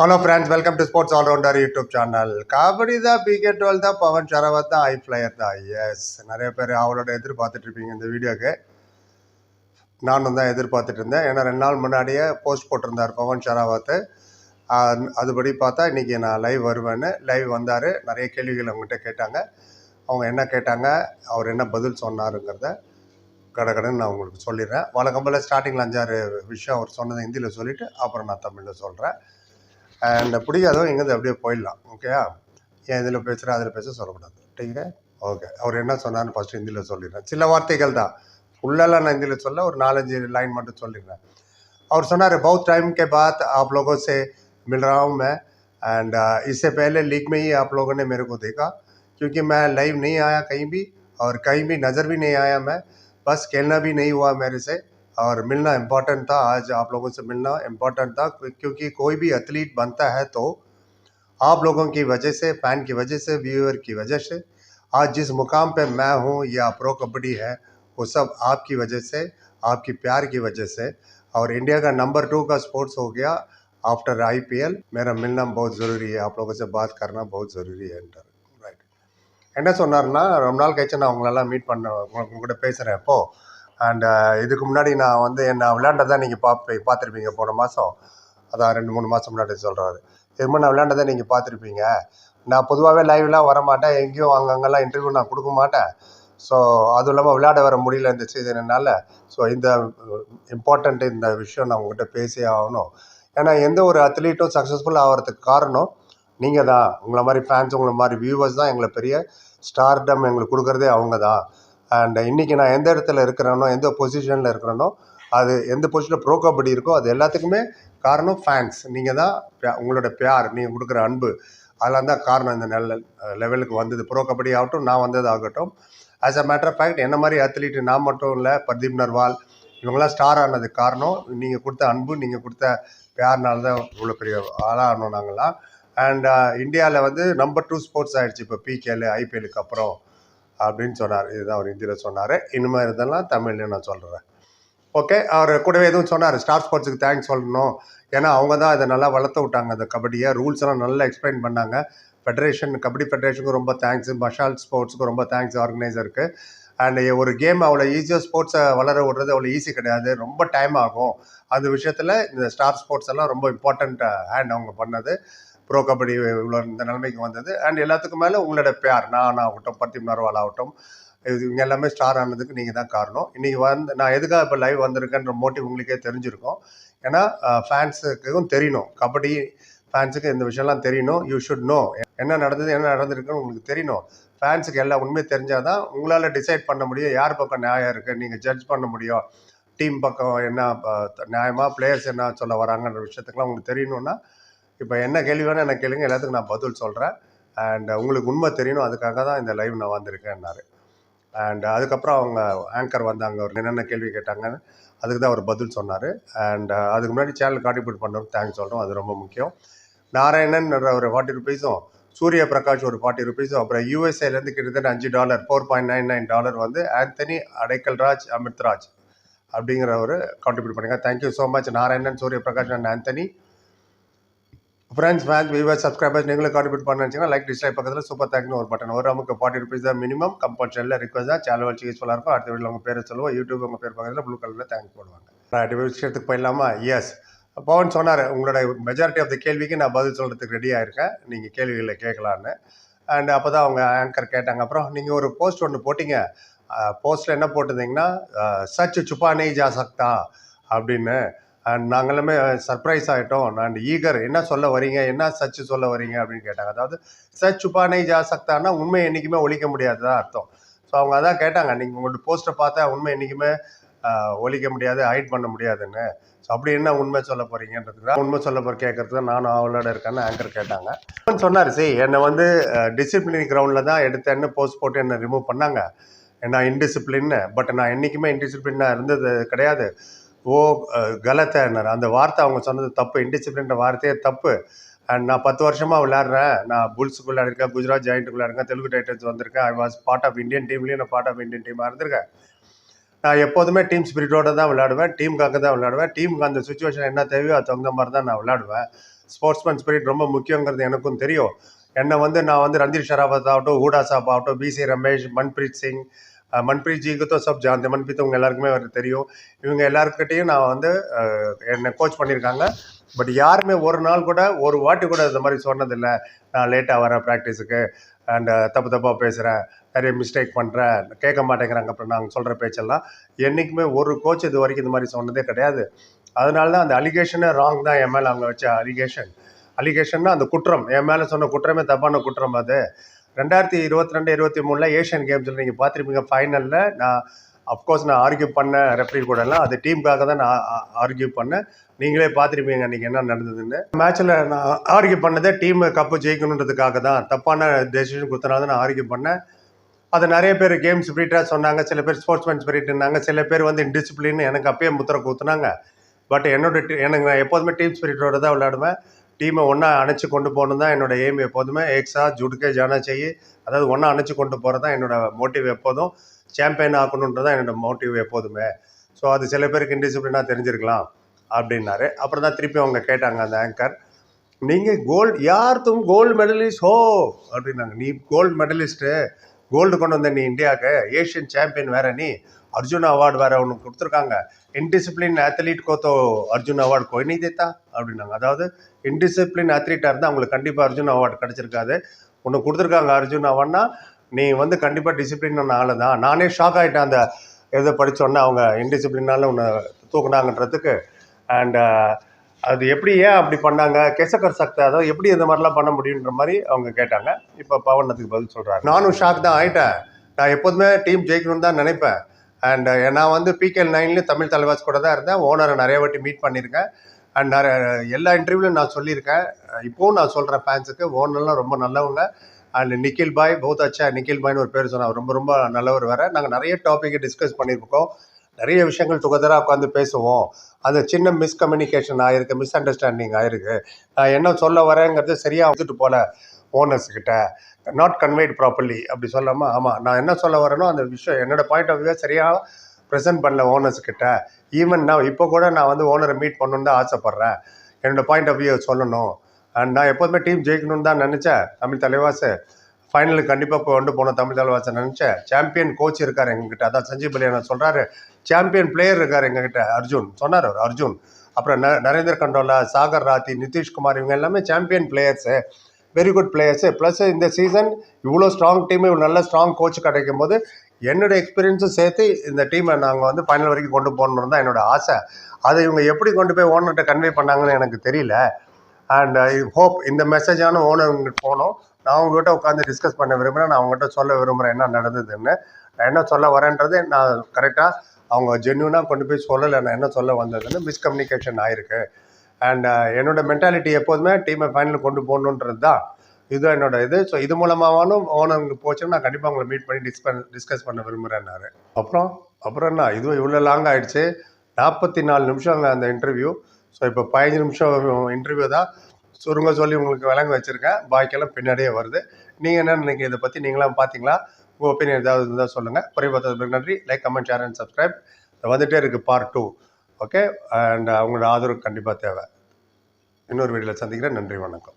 Hello friends welcome to sports allrounder YouTube channel kabaddi தான் PK twelve தான் பவன் ஷரவத் தான் ஐ flyer தான். எஸ் நிறைய பேர் அவளோட எதிர்பார்த்துட்டு இருப்பீங்க இந்த வீடியோக்கு. நானும் தான் எதிர்பார்த்துட்டு இருந்தேன் ஏன்னா ரெண்டு நாள் முன்னாடியே போஸ்ட் போட்டிருந்தார் பவன் ஷராவத் அதுபடி பார்த்தா இன்றைக்கி நான் லைவ் வருவேன்னு லைவ் வந்தார். நிறைய கேள்விகள் அவங்ககிட்ட கேட்டாங்க. அவங்க என்ன கேட்டாங்க அவர் என்ன பதில் சொன்னாருங்கிறத கடகடன்னு கடன் நான் உங்களுக்கு சொல்லிடுறேன். வழக்கம்போல் ஸ்டார்டிங்கில் அஞ்சாறு விஷயம் அவர் சொன்னதை ஹிந்தியில் சொல்லிவிட்டு அப்புறம் நான் தமிழில் சொல்கிறேன் அண்ட் பிடிக்காதவங்க எங்கேருந்து அப்படியே போயிடலாம் ஓகேயா ஏன் இதில் பேசுகிறேன் அதில் பேச சொல்லக்கூடாது ठीक है ஓகே அவர் என்ன சொன்னார்னு ஃபஸ்ட்டு ஹிந்தியில் சொல்லிடுறேன் சில வார்த்தைகள் தான் ஃபுல்லெல்லாம் நான் ஹிந்தியில் சொல்ல ஒரு நாலஞ்சு லைன் மட்டும் சொல்லிடுறேன் அவர் சொன்னார் बहुत टाइम के बाद आप लोगों से मिल रहा हूँ मैं एंड इससे पहले लीग में ही आप लोगों ने मेरे को देखा क्योंकि मैं लाइव नहीं आया कहीं भी और कहीं भी नज़र भी नहीं आया मैं बस खेलना भी नहीं हुआ मेरे से और मिलना इम्पोर्टेंट था आज आप लोगों से मिलना इम्पोर्टेंट था क्योंकि कोई भी एथलीट बनता है तो आप लोगों की वजह से फ़ैन की वजह से व्यूअर की वजह से आज जिस मुकाम पे मैं हूँ या प्रो कबड्डी है वो सब आपकी वजह से आपकी प्यार की वजह से और इंडिया का नंबर टू का स्पोर्ट्स हो गया आफ्टर आईपीएल मेरा मिलना बहुत ज़रूरी है आप लोगों से बात करना बहुत ज़रूरी है ரைட் என்ன சொன்னார்னா ரொம்ப நாள் கழிச்சு நான் உங்களெல்லாம் மீட் பண்ண உங்க உங்க கூட பேசுகிறேன் இப்போ அண்ட் uh, இதுக்கு முன்னாடி நான் வந்து என்ன விளையாண்டதை நீங்கள் பார்ப்ப பார்த்துருப்பீங்க. போன மாதம் அதான் ரெண்டு மூணு மாதம் முன்னாடி சொல்கிறாரு இதுமாதிரி நான் விளையாண்டதை நீங்கள் பார்த்துருப்பீங்க. நான் பொதுவாகவே லைவ்லாம் வர மாட்டேன் எங்கேயும் அங்கங்கெல்லாம் இன்டர்வியூ நான் கொடுக்க மாட்டேன். ஸோ அதுவும் இல்லாமல் விளையாட வர முடியல இந்த சீசனால் ஸோ இந்த இம்பார்ட்டண்ட் இந்த விஷயம் நான் உங்கள்கிட்ட பேசியே ஆகணும். ஏன்னா எந்த ஒரு அத்லீட்டும் சக்ஸஸ்ஃபுல் ஆகிறதுக்கு காரணம் நீங்கள் தான். உங்களை மாதிரி ஃபேன்ஸ் உங்களை மாதிரி வியூவர்ஸ் தான். எங்களை பெரிய ஸ்டார்டம் எங்களுக்கு கொடுக்குறதே அவங்க தான். அண்ட் இன்றைக்கி நான் எந்த இடத்துல இருக்கிறேனோ எந்த பொசிஷனில் இருக்கிறேனோ அது எந்த பொசிஷனில் ப்ரோ கபடி இருக்கோ அது எல்லாத்துக்குமே காரணம் ஃபேன்ஸ் நீங்கள் தான் பே- உங்களோட பியார் நீங்கள் கொடுக்குற அன்பு. அதெல்லாம் தான் காரணம் இந்த நல்ல லெவலுக்கு வந்தது. ப்ரோ கபடி ஆகட்டும் நான் வந்தது ஆகட்டும் as a matter of fact என்ன மாதிரி அத்லீட் நான் மட்டும் இல்லை பர்தீப் நர்வால் இவங்கெல்லாம் ஸ்டார் ஆனது காரணம் நீங்கள் கொடுத்த அன்பு நீங்கள் கொடுத்த பியார்னால தான் இவ்வளோ பெரிய ஆளாக ஆனோம் நாங்கள்லாம் அண்ட் இந்தியாவில் வந்து நம்பர் டூ ஸ்போர்ட்ஸ் ஆகிடுச்சு இப்போ பிகேல ஐபிஎலுக்கு அப்புறம். அப்படின்னு சொன்னார். இதுதான் அவர் ஹிந்தியில் சொன்னார். இனிமேல் இதெல்லாம் தமிழ்ல நான் சொல்கிறேன் ஓகே அவர் கூடவே எதுவும் சொன்னார்? ஸ்டார் ஸ்போர்ட்ஸுக்கு தேங்க்ஸ் சொல்லணும். ஏன்னா அவங்க தான் இதை நல்லா வளர்த்து விட்டாங்க அந்த கபடியை. ரூல்ஸ் எல்லாம் நல்லா எக்ஸ்பிளைன் பண்ணாங்க. ஃபெடரேஷன் கபடி ஃபெடரேஷனுக்கு ரொம்ப தேங்க்ஸ் மஷால் ஸ்போர்ட்ஸுக்கு ரொம்ப தேங்க்ஸ் ஆர்கனைசருக்கு அண்ட் ஒரு கேம் அவ்வளோ ஈஸியாக ஸ்போர்ட்ஸை வளர விடுறது அவ்வளோ ஈஸி கிடையாது. ரொம்ப டைம் ஆகும். அந்த விஷயத்தில் இந்த ஸ்டார் ஸ்போர்ட்ஸ் எல்லாம் ரொம்ப இம்பார்ட்டண்ட் ஹேண்ட் அவங்க பண்ணது. ப்ரோ கபடி இவ்வளோ இந்த நிலைமைக்கு வந்தது. அண்ட் எல்லாத்துக்கும் மேலே உங்களோட பேர் நான் ஆகட்டும் பர்த்திப் நர்வால் ஆகட்டும் இது இவங்க எல்லாமே ஸ்டார் ஆனதுக்கு நீங்கள் தான் காரணம். இன்றைக்கி வந்து நான் எதுக்காக இப்போ லைவ் வந்திருக்கேன்ற மோட்டிவ் உங்களுக்கே தெரிஞ்சிருக்கும். ஏன்னா ஃபேன்ஸுக்கும் தெரியணும். கபடி ஃபேன்ஸுக்கு இந்த விஷயம்லாம் தெரியணும். யூ ஷுட் நோ என்ன நடந்தது என்ன நடந்திருக்குன்னு உங்களுக்கு தெரியணும். ஃபேன்ஸுக்கு எல்லா உண்மையும் தெரிஞ்சால் தான் உங்களால் டிசைட் பண்ண முடியும். யார் பக்கம் நியாயம் இருக்குது நீங்கள் ஜட்ஜ் பண்ண முடியும். டீம் பக்கம் என்ன நியாயமாக பிளேயர்ஸ் என்ன சொல்ல வராங்கன்ற விஷயத்துக்குலாம் உங்களுக்கு தெரியணும்னா இப்போ என்ன கேள்வி வேணால் எனக்கு கேளுங்க எல்லாத்துக்கும் நான் பதில் சொல்கிறேன் அண்ட் உங்களுக்கு உண்மை தெரியணும் அதுக்காக தான் இந்த லைவ் நான் வந்திருக்கேன்னாரு. அண்ட் அதுக்கப்புறம் அவங்க ஆங்கர் வந்தாங்க ஒரு என்னென்ன கேள்வி கேட்டாங்கன்னு அதுக்கு தான் அவர் பதில் சொன்னார். அண்ட் அதுக்கு முன்னாடி சேனல் கான்ட்ரிபியூட் பண்ணுறோம் தேங்க்ஸ் சொல்கிறோம் அது ரொம்ப முக்கியம். நாராயணன் ஒரு ஃபார்ட்டி ருபீஸும் சூரிய பிரகாஷ் ஒரு ஃபார்ட்டி ருபீஸும் அப்புறம் யூஎஸ்ஏலேருந்து கிட்டத்தட்ட அஞ்சு dollar four point nine nine dollar வந்து ஆந்தனி அடைக்கல்ராஜ் அமிர்த்ராஜ் அப்படிங்கிறவர் கான்ட்ரிபியூட் பண்ணுங்க thank you so much Narayanan Surya Prakash and Anthony friends fans viewer subscribers நீங்களும் கான்ட்ரிபியூட் பண்ண நினச்சிங்கன்னா லைக் டிஸ்லைக் பக்கத்தில் சூப்பர் தேங்க்னு ஒரு பட்டன் ஒரு நமக்கு ஃபார்ட்டி ருபீஸ் தான் மினிமம் கம்பல்சரியில் ரிக்வஸ்ட் தான். சேனல் வச்சு யூஸ்ஃபுல்லாக இருக்கும். அடுத்த வீடியோ உங்கள் பேரை சொல்லுவோம். யூடியூப் உங்கள் பேர் பக்கத்தில் ப்ளூ கலரில் தேங்க்ஸ் போடுவாங்க. அடுத்த விஷயத்துக்கு போயிடலாமா? எஸ் பவன் சொன்னார் உங்களோட மெஜாரிட்டி ஆஃப் த கேள்விக்கு நான் பதில் சொல்கிறதுக்கு ரெடியாக இருக்கேன் நீங்கள் கேள்விகளை கேட்கலான்னு. அண்ட் அப்போ தான் அவங்க ஆங்கர் கேட்டாங்க. அப்புறம் நீங்கள் ஒரு போஸ்ட் ஒன்று போட்டிங்க. போஸ்ட்டில் என்ன போட்டிருந்தீங்கன்னா சச் சுப்பா நெய் ஜா சக்தா அப்படின்னு. அண்ட் நாங்களுமே சர்ப்ரைஸ் ஆகிட்டோம் நான் ஈகர் என்ன சொல்ல வரீங்க என்ன சர்ச் சொல்ல வரீங்க அப்படின்னு கேட்டாங்க. அதாவது சச் உபானை ஜா சக்தான்னா உண்மை என்றைக்குமே ஒழிக்க முடியாதுதான் அர்த்தம். ஸோ அவங்க அதான் கேட்டாங்க நீங்கள் உங்களோட போஸ்ட்டை பார்த்தா உண்மை என்றைக்குமே ஒழிக்க முடியாது ஹைட் பண்ண முடியாதுன்னு. ஸோ அப்படி என்ன உண்மை சொல்ல போகிறீங்கன்றது தான் உண்மை சொல்ல போகிற கேட்கறது நானும் அவளோட இருக்கேன்னு ஆங்கர் கேட்டாங்க. சொன்னார் சரி என்னை வந்து டிசிப்ளின் கிரவுண்டில் தான் எடுத்தேன்னு போஸ்ட் போட்டு என்னை ரிமூவ் பண்ணாங்க. நான் இன்டிசிப்ளின்னு பட் நான் என்றைக்குமே இன்டிசிப்ளினாக இருந்தது கிடையாது. ஓ அஹ், அந்த வார்த்தை அவங்க சொன்னது தப்பு இன்டிசிப்ளின்ற வார்த்தையே தப்பு. அண்ட் நான் பத்து வருஷமாக விளையாடுறேன். நான் புல்ஸுக்குள்ளே இருக்கேன் குஜராத் ஜாயிண்ட்டுக்குள்ளே இருக்கேன் தெலுங்கு டைட்டன்ஸ் வந்திருக்கேன். I was part of Indian டீம்லேயும் நான் பார்ட் ஆஃப் இந்தியன் டீமாக இருந்திருக்கேன். நான் எப்போதுமே டீம் ஸ்பிரிட்டோட தான் விளையாடுவேன் டீமுக்காக தான் விளையாடுவேன். டீமுக்கு அந்த சுச்சுவேஷன் என்ன தேவையோ அது தகுந்த மாதிரி தான் நான் விளையாடுவேன். ஸ்போர்ட்ஸ்மேன் ஸ்பிரிட் ரொம்ப முக்கியங்கிறது எனக்கும் தெரியும். என்னை வந்து நான் வந்து ரந்தீர் ஷராவத் ஆகட்டும் ஹூடா சாப் ஆகட்டும் பிசி ரமேஷ் மன்பிரீத் சிங் மன்பிரீத் ஜிக்கு தான் சப் ஜான்தே மன்பிரீத் உங்க எல்லாருக்குமே தெரியும். இவங்க எல்லாருக்கிட்டையும் நான் வந்து என்னை கோச் பண்ணியிருக்காங்க. பட் யாருமே ஒரு நாள் கூட ஒரு வாட்டி கூட இந்த மாதிரி சொன்னதில்லை. நான் லேட்டாக வரேன் ப்ராக்டிஸுக்கு அண்ட் தப்பு தப்பாக பேசுகிறேன் நிறைய மிஸ்டேக் பண்ணுறேன் கேட்க மாட்டேங்கிறாங்க. அப்புறம் நாங்கள் சொல்கிற பேச்செல்லாம் என்றைக்குமே ஒரு கோச் இது வரைக்கும் இந்த மாதிரி சொன்னதே கிடையாது. அதனால தான் அந்த அலிகேஷனே ராங் தான். என் மேலே அவங்க வச்ச அலிகேஷன் அலிகேஷன்னா அந்த குற்றம். என் மேலே சொன்ன குற்றமே தப்பான குற்றம் அது. ரெண்டாயிரத்தி இருபத்தி ரெண்டு இருபத்தி மூணில் ஏஷியன் கேம்ஸில் நீங்கள் பார்த்துருப்பீங்க ஃபைனலில் நான் அஃப்கோர்ஸ் நான் ஆர்கியூ பண்ண ரெஃப்ரி கூடலாம் அது டீமுக்காக தான் நான் ஆர்கியூ பண்ணேன். நீங்களே பார்த்துருப்பீங்க அன்றைக்கி என்ன நடந்ததுன்னு. மேட்ச்சில் நான் ஆர்கியூ பண்ணதே டீம் கப்பு ஜெயிக்கணுன்றதுக்காக தான். தப்பான டெசிஷன் கொடுத்தனால தான் நான் ஆர்கியூ பண்ணேன். அதை நிறைய பேர் கேம் ஸ்பிரிட்டாக சொன்னாங்க. சில பேர் ஸ்போர்ட்ஸ்மேன் ஸ்பிரிட்னாங்க சில பேர் வந்து இன்டிசிப்ளின் எனக்கு அப்பயே முத்திரை கூத்துனாங்க. பட் என்னோட எனக்கு நான் எப்போதுமே டீம் ஸ்பிரிட்டோட தான் விளையாடுவேன். டீமை ஒன்றா அணைச்சி கொண்டு போகணும் தான் என்னோடய எய்ம் எப்போதுமே. எக்ஸா ஜுடுக்கே ஜானா செய்யி அதாவது ஒன்றா அணைச்சி கொண்டு போகிறது தான் என்னோட மோட்டிவ் எப்போதும். சாம்பியன் ஆக்கணுன்றது தான் என்னோட மோட்டிவ் எப்போதுமே. ஸோ அது சில பேருக்கு இன்டிசிப்ளினாக தெரிஞ்சிருக்கலாம் அப்படின்னாரு. அப்புறம் தான் திருப்பி அவங்க கேட்டாங்க அந்த ஆங்கர் நீங்கள் கோல்டு யார் தும் கோல்டு மெடலிஸ்ட் ஹோ அப்படின்னாங்க. நீ கோல்டு மெடலிஸ்ட்டு கோல்டு கொண்டு வந்த நீ இந்தியாவுக்கு ஏஷியன் சாம்பியன் வேற நீ. அர்ஜுன் அவார்டு வேற ஒன்று கொடுத்துருக்காங்க. இன்டிசிப்ளின் ஆத்லீட் கோத்தோ அர்ஜுன் அவார்டு கொய் தேத்தா அப்படின்னாங்க. அதாவது இன்டிசிப்ளின் ஆத்லீட்டாக இருந்தால் அவங்களுக்கு கண்டிப்பாக அர்ஜுன் அவார்டு கிடச்சிருக்காது. உனக்கு கொடுத்துருக்காங்க அர்ஜுன் அவார்ட்னா நீ வந்து கண்டிப்பாக டிசிப்ளின் ஆளு தான். நானே ஷாக் ஆகிட்டேன் அந்த இதை படித்தோன்னே அவங்க இன்டிசிப்ளினால் உன்னை தூக்குனாங்கன்றதுக்கு. அண்ட் அது எப்படி ஏன் அப்படி பண்ணாங்க? கெசக்கர் சக்தி அதாவது எப்படி இந்த மாதிரிலாம் பண்ண முடியுன்ற மாதிரி அவங்க கேட்டாங்க. இப்போ பவன் அதுக்கு பதில் சொல்கிறாரு நானும் ஷாக் தான் ஆகிட்டேன் நான் எப்போதுமே டீம் ஜெயிக்கணும்னு தான் நினைப்பேன். அண்ட் நான் uh, வந்து பிகேஎல் நைன்லேயும் தமிழ் தலைவாஸ் கூட தான் இருந்தேன். ஓனரை நிறைய வாட்டி மீட் பண்ணியிருக்கேன். அண்ட் நிறைய uh, எல்லா இன்டர்வியூலையும் நான் சொல்லியிருக்கேன். Uh, இப்போவும் நான் சொல்கிறேன் ஃபேன்ஸுக்கு ஓனர்லாம் ரொம்ப நல்லவங்க. அண்ட் நிக்கில் பாய் பௌத் அச்சா நிக்கில் பாய்னு ஒரு பேர் சொன்னார். ரொம்ப ரொம்ப நல்லவர் வேறு. நாங்கள் நிறைய டாப்பிக்கை டிஸ்கஸ் பண்ணியிருக்கோம். நிறைய விஷயங்கள் துகதராக உட்காந்து பேசுவோம். அந்த சின்ன மிஸ்கம்யூனிகேஷன் ஆயிருக்கு மிஸ் அண்டர்ஸ்டாண்டிங் ஆயிருக்கு. நான் என்ன சொல்ல வரேங்கிறது சரியாக வந்துட்டு போல ஓனர்ஸ்கிட்ட நாட் கன்வைட் ப்ராப்பர்லி அப்படி சொல்லாமல் ஆமாம் நான் என்ன சொல்ல வரேனோ அந்த விஷயம் என்னோடய பாயிண்ட் ஆஃப் வியூ சரியாக ப்ரெசென்ட் பண்ணல ஓனர்ஸ் கிட்ட. ஈவன் நான் இப்போ கூட நான் வந்து ஓனரை மீட் பண்ணணுன்னு தான் ஆசைப்பட்றேன். என்னோடய பாயிண்ட் ஆஃப் வியூ சொல்லணும். அண்ட் நான் எப்போதுமே டீம் ஜெயிக்கணும்னு தான் நினச்சேன். தமிழ் தலைவாசு ஃபைனலுக்கு கண்டிப்பாக கொண்டு போன தமிழ் தலைவாசை நினச்சேன். சாம்பியன் கோச் இருக்கார் எங்ககிட்ட. அதான் சஞ்சீவ் பலியான சொல்கிறாரு சாம்பியன் பிளேயர் இருக்கார் எங்ககிட்ட அர்ஜுன். சொன்னார் அவர் அர்ஜுன். அப்புறம் ந நரேந்திர கண்டோலா சாகர் ராத்தி நிதிஷ்குமார் இவங்க எல்லாமே champion players very good players plus இந்த சீசன் இவ்வளோ ஸ்ட்ராங் டீம் இவ்வளோ நல்ல ஸ்ட்ராங் கோச் கிடைக்கும் போது என்னோட எக்ஸ்பீரியன்ஸும் சேர்த்து இந்த டீமை நாங்கள் வந்து ஃபைனல் வரைக்கும் கொண்டு போகணுன்னு தான் என்னோட ஆசை. அதை இவங்க எப்படி கொண்டு போய் ஓனர்கிட்ட கன்வே பண்ணாங்கன்னு எனக்கு தெரியல. அண்ட் ஐ ஹோப் இந்த மெசேஜான ஓனர்கிட்ட போனோம் நான் அவங்ககிட்ட உட்காந்து டிஸ்கஸ் பண்ண விரும்புகிறேன் நான் அவங்ககிட்ட சொல்ல விரும்புகிறேன் என்ன நடந்ததுன்னு. நான் என்ன சொல்ல வரேன்றது நான் கரெக்டாக அவங்க ஜென்யூனாக கொண்டு போய் சொல்லலை. நான் என்ன சொல்ல வந்ததுன்னு மிஸ்கம்யூனிகேஷன் ஆயிருக்கு. அண்ட் uh, என்னோட மென்டாலிட்டி எப்போதுமே டீமை ஃபைனல் கொண்டு போகணுன்றது தான். இதுதான் என்னோட இது. ஸோ இது மூலமாகவும் ஓனருக்கு போச்சுன்னா நான் கண்டிப்பாக உங்களை மீட் பண்ணி டிஸ்பன் டிஸ்கஸ் பண்ண விரும்புகிறேன்னாரு அப்புறம் அப்புறம் என்ன? இதுவும் இவ்வளோ லாங் ஆகிடுச்சு நாற்பத்தி நாலு நிமிஷம் அந்த இன்டர்வியூ ஸோ இப்போ பதினஞ்சு நிமிஷம் இன்டர்வியூ தான். சுருங்க சொல்லி உங்களுக்கு விளங்க வச்சுருக்கேன். பாக்கியெல்லாம் பின்னாடியே வருது. நீங்கள் என்ன நினைக்கிறீங்க? இதை பற்றி நீங்களாம் பார்த்தீங்களா உங்கள் ஒப்பீனியன் ஏதாவது இருந்தால் சொல்லுங்கள் குறை நன்றி. Like comment share and subscribe வந்துகிட்டே இருக்குது பார்ட் டூ ஓகே அண்ட் அவங்களோட ஆதரவு கண்டிப்பாக தேவை. இன்னொரு வீடியோவில் சந்திக்கிறேன். நன்றி வணக்கம்.